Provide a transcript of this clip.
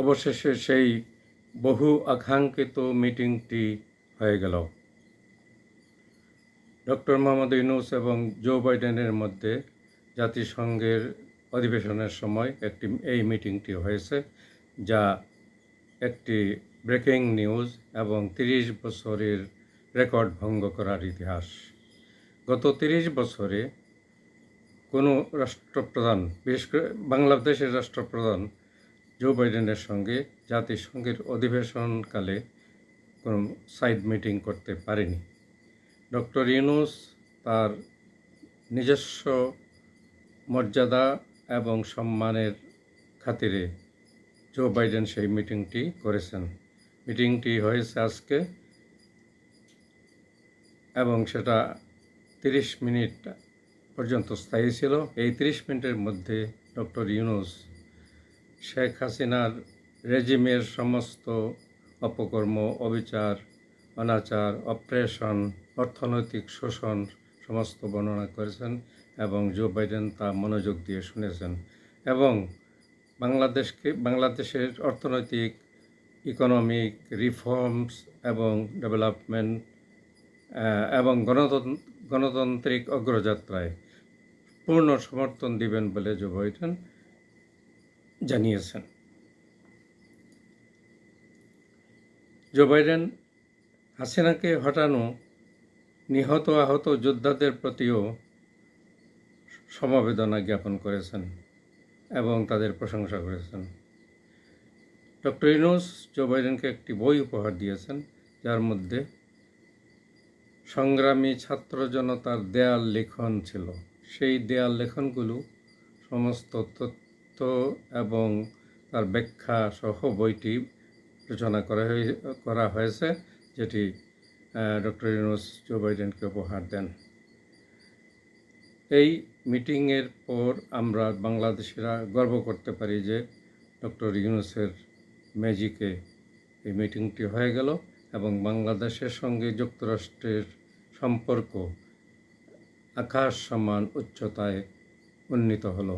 অবশেষে সেই বহু আকাঙ্ক্ষিত মিটিংটি হয়ে গেল। ডক্টর মোহাম্মদ ইউনুস এবং জো বাইডেনের মধ্যে জাতিসংঘের অধিবেশনের সময় একটি, এই মিটিংটি হয়েছে, যা একটি ব্রেকিং নিউজ এবং তিরিশ বছরের রেকর্ড ভঙ্গ করার ইতিহাস। গত তিরিশ বছরে কোনো রাষ্ট্রপ্রধান, বিশেষ করে বাংলাদেশের রাষ্ট্রপ্রধান জো বাইডেনের সঙ্গে জাতিসংঘের অধিবেশনকালে কোনো সাইড মিটিং করতে পারেনি। ডক্টর ইউনুস তার নিজস্ব মর্যাদা এবং সম্মানের খাতিরে জো বাইডেন সেই মিটিংটি করেছেন। মিটিংটি হয়েছে আজকে এবং সেটা তিরিশ মিনিট পর্যন্ত স্থায়ী ছিল। এই তিরিশ মিনিটের মধ্যে ডক্টর ইউনুস শেখ হাসিনার রেজিমের সমস্ত অপকর্ম, অবিচার, অনাচার অপারেশন অর্থনৈতিক শোষণ সমস্ত বর্ণনা করেছেন এবং জো বাইডেন তা মনোযোগ দিয়ে শুনেছেন এবং বাংলাদেশকে, বাংলাদেশের অর্থনৈতিক, ইকোনমিক রিফর্মস এবং ডেভেলপমেন্ট এবং গণতন্ত্র গণতান্ত্রিক অগ্রযাত্রায় পূর্ণ সমর্থন দিবেন বলে জো বাইডেন জানিয়েছেন। জো বাইডেন হাসিনাকে হটানো নিহত আহত যোদ্ধাদের প্রতিও সমবেদনা জ্ঞাপন করেছেন এবং তাদের প্রশংসা করেছেন। ডক্টর ইনুস জো বাইডেনকে একটি বই উপহার দিয়েছেন, যার মধ্যে সংগ্রামী ছাত্র জনতার দেয়াল লেখন ছিল। সেই দেয়াল লেখনগুলো সমস্ত তথ্য এবং তার ব্যাখ্যা সহ বইটি রচনা করা হয়ে, করা হয়েছে, যেটি ডক্টর ইউনুস জো বাইডেনকে উপহার দেন। এই মিটিংয়ের পর আমরা বাংলাদেশিরা গর্ব করতে পারি যে ডক্টর ইউনুসের ম্যাজিকে এই মিটিংটি হয়ে গেল এবং বাংলাদেশের সঙ্গে যুক্তরাষ্ট্রের সম্পর্ক আকাশ সমান উচ্চতায় উন্নীত হলো।